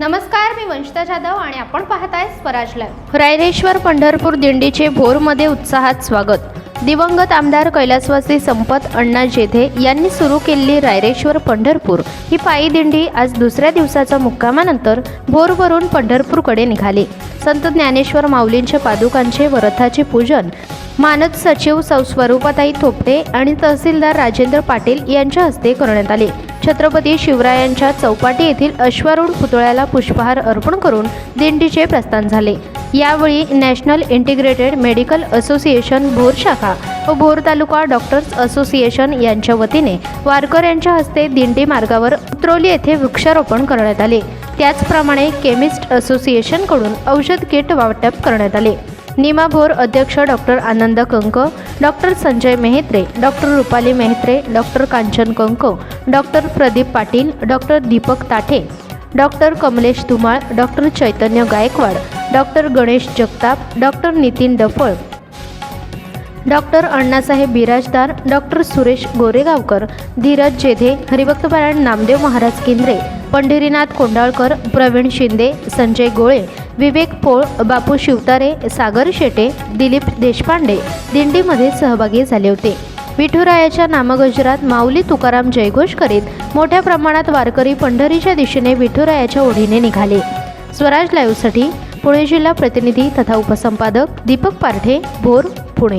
नमस्कार मी वंशिता जाधव आणि आपण पाहताय स्वराज लाईव्ह. रायरेश्वर पंढरपूर दिंडीचे भोरमध्ये उत्साहात स्वागत. दिवंगत आमदार कैलासवासी संपत अण्णा जेधे यांनी सुरू केलेली रायरेश्वर पंढरपूर ही पायी दिंडी आज दुसऱ्या दिवसाच्या मुक्कामानंतर भोरवरून पंढरपूरकडे निघाली. संत ज्ञानेश्वर माऊलींच्या पादुकांचे व रथाचे पूजन मानद सचिव सौस्वरूपाताई थोपटे आणि तहसीलदार राजेंद्र पाटील यांच्या हस्ते करण्यात आले. छत्रपती शिवरायांच्या चौपाटी येथील अश्वारूढ पुतळ्याला पुष्पहार अर्पण करून दिंडीचे प्रस्थान झाले. यावेळी national integrated medical association Bhor शाखा व भोर तालुका डॉक्टर्स असोसिएशन यांच्या वतीने वारकऱ्यांच्या हस्ते दिंडी मार्गावर उतरोली येथे वृक्षारोपण करण्यात आले. त्याचप्रमाणे केमिस्ट असोसिएशनकडून औषध किट वाटप करण्यात आले. निमा भोर अध्यक्ष doctor Anand Kank doctor Sanjay Mehatre doctor Rupali Mehatre doctor Kanchan Kank doctor Pradeep Patil doctor Deepak Tathe doctor Kamlesh Dhumal doctor Chaitanya Gaikwad doctor Ganesh Jagtap doctor Nitin Daphal doctor Annasaheb Birajdar doctor Suresh Goregaonkar Dheeraj Jedhe हरिभक्तपारायण Namdev Maharaj Kendre Pandharinath Kondalkar Pravin Shinde Sanjay गोळे विवेक पोळ बापू शिवतारे सागर शेटे दिलीप देशपांडे दिंडीमध्ये सहभागी झाले होते. विठुरायाच्या नामगजरात माऊली तुकाराम जयघोष करीत मोठ्या प्रमाणात वारकरी पंढरीच्या दिशेने विठुरायाच्या ओढीने निघाले. स्वराज लाईव्हसाठी पुणे जिल्हा प्रतिनिधी तथा उपसंपादक दीपक पारठे भोर पुणे.